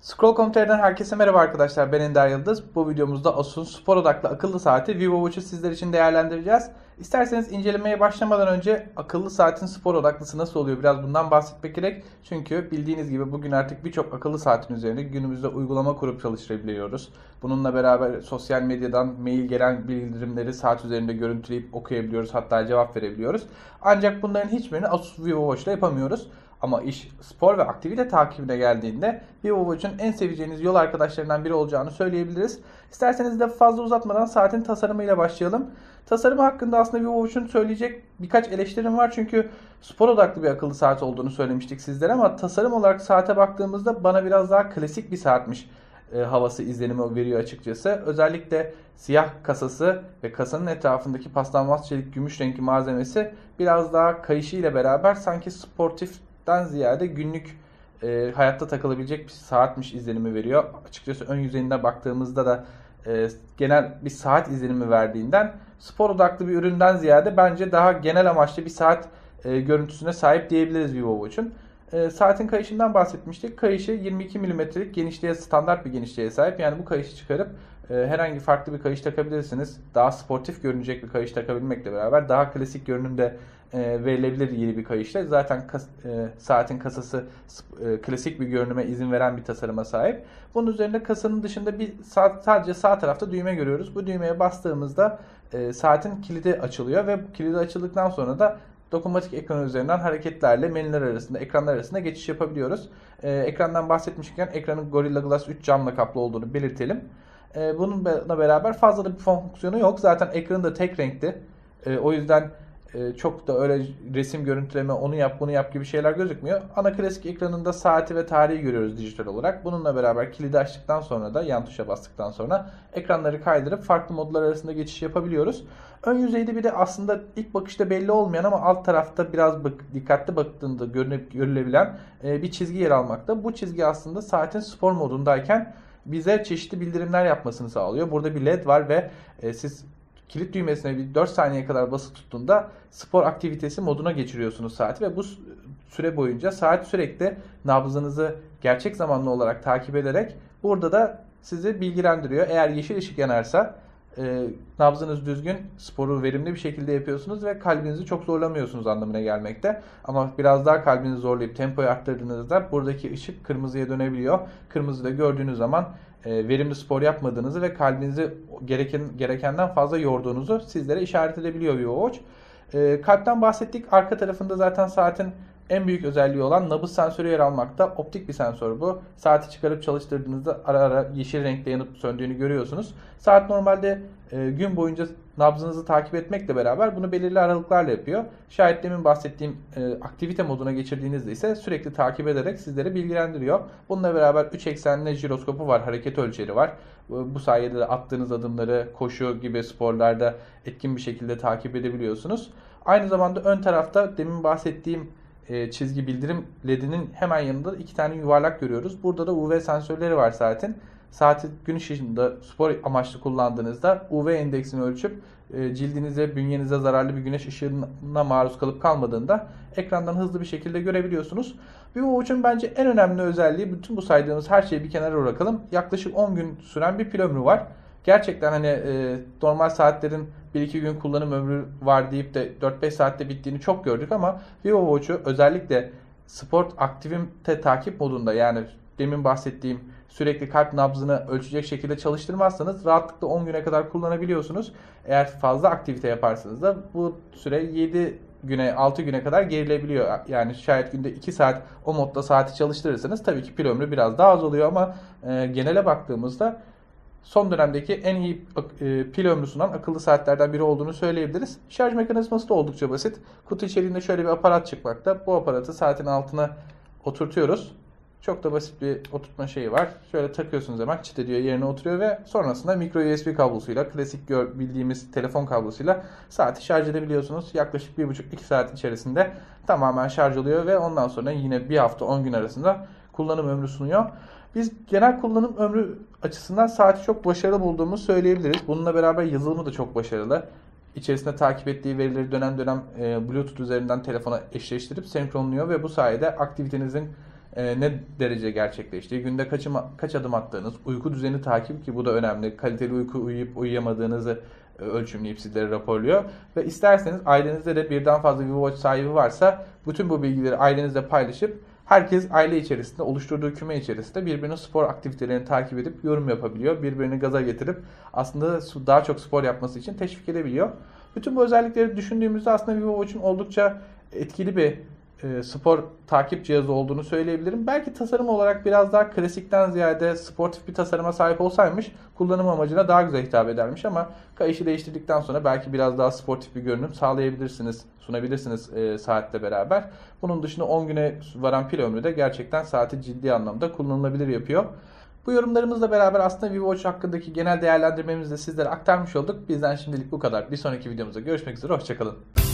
Scroll.com.tr'den herkese merhaba arkadaşlar. Ben Ender Yıldız. Bu videomuzda Asus spor odaklı akıllı saati Vivo Watch'u sizler için değerlendireceğiz. İsterseniz incelemeye başlamadan önce akıllı saatin spor odaklısı nasıl oluyor biraz bundan bahsetmek gerek. Çünkü bildiğiniz gibi bugün artık birçok akıllı saatin üzerinde günümüzde uygulama kurup çalıştırabiliyoruz. Bununla beraber sosyal medyadan mail gelen bildirimleri saat üzerinde görüntüleyip okuyabiliyoruz hatta cevap verebiliyoruz. Ancak bunların hiçbirini Asus Vivo Watch ile yapamıyoruz. Ama iş spor ve aktivite takibine geldiğinde Vivo Watch'un en seveceğiniz yol arkadaşlarından biri olacağını söyleyebiliriz. İsterseniz de fazla uzatmadan saatin tasarımıyla başlayalım. Tasarımı hakkında aslında Vivo Watch'un söyleyecek birkaç eleştirim var. Çünkü spor odaklı bir akıllı saat olduğunu söylemiştik sizlere ama tasarım olarak saate baktığımızda bana biraz daha klasik bir saatmiş e, havası izlenimi veriyor açıkçası. Özellikle siyah kasası ve kasanın etrafındaki paslanmaz çelik gümüş renkli malzemesi biraz daha kayışı ile beraber sanki sportif den ziyade günlük e, hayatta takılabilecek bir saatmiş izlenimi veriyor. Açıkçası ön yüzeyinde baktığımızda da e, genel bir saat izlenimi verdiğinden spor odaklı bir üründen ziyade bence daha genel amaçlı bir saat e, görüntüsüne sahip diyebiliriz Vivo Watch'un. E, saatin kayışından bahsetmiştik. Kayışı 22 mm'lik genişliğe standart bir genişliğe sahip. Yani bu kayışı çıkarıp e, herhangi farklı bir kayış takabilirsiniz. Daha sportif görünecek bir kayış takabilmekle beraber daha klasik görünümde e, verilebilir yeni bir kayışla. Zaten kas, e, saatin kasası e, klasik bir görünüme izin veren bir tasarıma sahip. Bunun üzerinde kasanın dışında bir saat, sadece sağ tarafta düğme görüyoruz. Bu düğmeye bastığımızda e, saatin kilidi açılıyor ve kilidi açıldıktan sonra da dokunmatik ekran üzerinden hareketlerle menüler arasında, ekranlar arasında geçiş yapabiliyoruz. E, ekrandan bahsetmişken ekranın Gorilla Glass 3 camla kaplı olduğunu belirtelim. E, bununla beraber fazla da bir fonksiyonu yok. Zaten ekranı da tek renkti. E, o yüzden e, çok da öyle resim görüntüleme onu yap bunu yap gibi şeyler gözükmüyor. Ana klasik ekranında saati ve tarihi görüyoruz dijital olarak. Bununla beraber kilidi açtıktan sonra da yan tuşa bastıktan sonra ekranları kaydırıp farklı modlar arasında geçiş yapabiliyoruz. Ön yüzeyde bir de aslında ilk bakışta belli olmayan ama alt tarafta biraz bak, dikkatli baktığında görünüp görülebilen e, bir çizgi yer almakta. Bu çizgi aslında saatin spor modundayken bize çeşitli bildirimler yapmasını sağlıyor. Burada bir led var ve e, siz kilit düğmesine bir 4 saniye kadar basılı tuttuğunda spor aktivitesi moduna geçiriyorsunuz saati ve bu süre boyunca saat sürekli nabzınızı gerçek zamanlı olarak takip ederek burada da sizi bilgilendiriyor. Eğer yeşil ışık yanarsa e, nabzınız düzgün, sporu verimli bir şekilde yapıyorsunuz ve kalbinizi çok zorlamıyorsunuz anlamına gelmekte. Ama biraz daha kalbinizi zorlayıp tempoyu arttırdığınızda buradaki ışık kırmızıya dönebiliyor. Kırmızıda gördüğünüz zaman e, verimli spor yapmadığınızı ve kalbinizi gereken gerekenden fazla yorduğunuzu sizlere işaret edebiliyor Vivo Watch. E, kalpten bahsettik. Arka tarafında zaten saatin en büyük özelliği olan nabız sensörü yer almakta. Optik bir sensör bu. Saati çıkarıp çalıştırdığınızda ara ara yeşil renkte yanıp söndüğünü görüyorsunuz. Saat normalde e, gün boyunca nabzınızı takip etmekle beraber bunu belirli aralıklarla yapıyor. Şayet demin bahsettiğim e, aktivite moduna geçirdiğinizde ise sürekli takip ederek sizleri bilgilendiriyor. Bununla beraber 3 eksenli jiroskopu var, hareket ölçeri var. Bu sayede de attığınız adımları koşu gibi sporlarda etkin bir şekilde takip edebiliyorsunuz. Aynı zamanda ön tarafta demin bahsettiğim e, çizgi bildirim ledinin hemen yanında iki tane yuvarlak görüyoruz. Burada da UV sensörleri var saatin. Saati gün ışığında spor amaçlı kullandığınızda UV endeksini ölçüp e, cildinize, bünyenize zararlı bir güneş ışığına maruz kalıp kalmadığında ekrandan hızlı bir şekilde görebiliyorsunuz. Vivo Watch'un bence en önemli özelliği bütün bu saydığımız her şeyi bir kenara bırakalım. Yaklaşık 10 gün süren bir pil ömrü var. Gerçekten hani e, normal saatlerin 1-2 gün kullanım ömrü var deyip de 4-5 saatte bittiğini çok gördük ama Vivo Watch'u özellikle sport aktivite takip modunda yani demin bahsettiğim sürekli kalp nabzını ölçecek şekilde çalıştırmazsanız rahatlıkla 10 güne kadar kullanabiliyorsunuz. Eğer fazla aktivite yaparsanız da bu süre 7 güne 6 güne kadar gerilebiliyor. Yani şayet günde 2 saat o modda saati çalıştırırsanız tabii ki pil ömrü biraz daha az oluyor ama e, genele baktığımızda son dönemdeki en iyi e, pil ömrü sunan akıllı saatlerden biri olduğunu söyleyebiliriz. Şarj mekanizması da oldukça basit. Kutu içeriğinde şöyle bir aparat çıkmakta. Bu aparatı saatin altına oturtuyoruz. Çok da basit bir oturtma şeyi var. Şöyle takıyorsunuz hemen çıt ediyor yerine oturuyor ve sonrasında micro USB kablosuyla klasik bildiğimiz telefon kablosuyla saati şarj edebiliyorsunuz. Yaklaşık 1,5-2 saat içerisinde tamamen şarj oluyor ve ondan sonra yine bir hafta 10 gün arasında kullanım ömrü sunuyor. Biz genel kullanım ömrü açısından saati çok başarılı bulduğumuzu söyleyebiliriz. Bununla beraber yazılımı da çok başarılı. İçerisinde takip ettiği verileri dönem dönem e, Bluetooth üzerinden telefona eşleştirip senkronluyor ve bu sayede aktivitenizin e, ne derece gerçekleştiği, günde kaç, kaç adım attığınız, uyku düzeni takip ki bu da önemli. Kaliteli uyku uyuyup uyuyamadığınızı e, ölçümleyip sizlere raporluyor. Ve isterseniz ailenizde de birden fazla VivoWatch sahibi varsa bütün bu bilgileri ailenizle paylaşıp herkes aile içerisinde oluşturduğu küme içerisinde birbirinin spor aktivitelerini takip edip yorum yapabiliyor. Birbirini gaza getirip aslında daha çok spor yapması için teşvik edebiliyor. Bütün bu özellikleri düşündüğümüzde aslında VivoWatch'un oldukça etkili bir e, spor takip cihazı olduğunu söyleyebilirim. Belki tasarım olarak biraz daha klasikten ziyade sportif bir tasarıma sahip olsaymış kullanım amacına daha güzel hitap edermiş ama kayışı değiştirdikten sonra belki biraz daha sportif bir görünüm sağlayabilirsiniz, sunabilirsiniz e, saatle beraber. Bunun dışında 10 güne varan pil ömrü de gerçekten saati ciddi anlamda kullanılabilir yapıyor. Bu yorumlarımızla beraber aslında VivoWatch hakkındaki genel değerlendirmemizi de sizlere aktarmış olduk. Bizden şimdilik bu kadar. Bir sonraki videomuzda görüşmek üzere. Hoşçakalın.